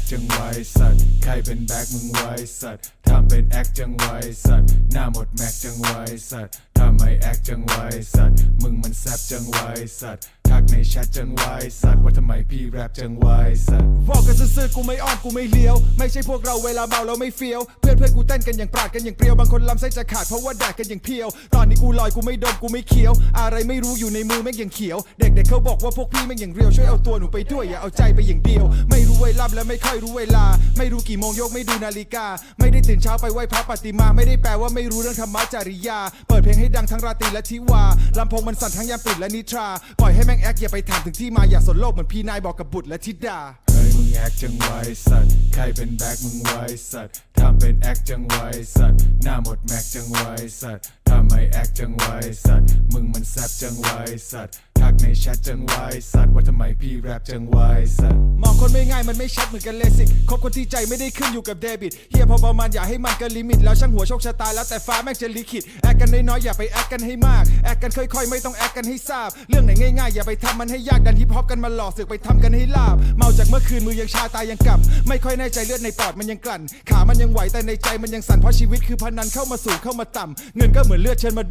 คจังไวสัตว์ใครเป็นแบ็คมึงไวสัตว์ทำเป็นแอคจังไวสัตว์หน้าหมดแม็กจังไวสัตว์ทำไมแอคจังไวสัตว์มึงมันแซบจังไวสัตว์ ทักในแชทจังไวสัตว์ว่าทำไมพี่แรปจังไวสัตว์บอกกันซื่อๆกูไม่อ้อมกูไม่เลี้ยว ไม่ใช่พวกเราเวลาเมาเราไม่เฟี้ยว เพื่อนเพื่อนกูเต้นกันอย่างปราดกันอย่างเปรียว บางคนลำไส้จะขาดเพราะว่าแดกกันอย่างเพียว ตอนนี้กูลอยกูไม่ดมกูไม่เคี้ยว อะไรไม่รู้อยู่ในมือแม่งอย่างเขียว เด็กๆเขาบอกว่าพวกพี่แม่งอย่างเรียวช่วยเอาตัวหนูไปด้วยอย่าเอาใจไปอย่างเดียว ไม่รู้เวลาและไม่ค่อยรู้เวลา ไม่รู้กี่โมงยกไม่ดูนาฬิกา ไม่ได้ตื่นเช้าไปไหว้พระปฏิมา ไม่ได้แปลว่าไม่รู้เรื่องธรรมะจริยา เปิดเพลงให้ดังทั้งราตรีและทิวาลำโพงมันสั่นทั้งยามตื่นและนิทรา ปล่อยให้แม่งแอคอย่าไปถามถึงที่มาอย่าสนโลกเหมือนพี่นายบอกกับบุตรและธิดาเฮ้ยมึงแอคจังไวสัตว์ใครเป็นแบ็คมึงไวสัตว์ทำเป็นแอคจังไวสัตว์หน้าหมดแม็กจังไวสัตว์ทำไมแอคจังไวสัตว์มึงมันแซบจังไวสัตว์ ในแชทจังไวสัตว์ว่าทำไมพี่แรปจังไวสัตว์มองคนไม่ง่ายมันไม่ชัดเหมือนกันเลสิกคบคนที่ใจไม่ได้ขึ้นอยู่กับเดบิตเฮียพอประมาณอย่าให้มันเกินลิมิต แล้วช่างหัวโชคชะตาแล้วแต่ฟ้าแม่งจะลิขิตแอคกันน้อยๆอย่าไปแอคกันให้มาก แอคกันค่อยๆ ไม่ต้องแอคกันให้ทราบ เรื่องไหนง่ายๆ อย่าไปทำมันให้ยากดันฮิปฮอปกันมาหลอกสึกไปทำกันให้ลาบ เมาจากเมื่อคืนมือยังชาตายังกำไม่ค่อยแน่ใจเลือดในปอดมันยังกลั่น ขามันยังไหวแต่ในใจมันยังสั่นเพราะชีวิตคือพนันเข้ามาสู่เข้ามาต่ำเงินก็เหมือนเลือดเชิญมา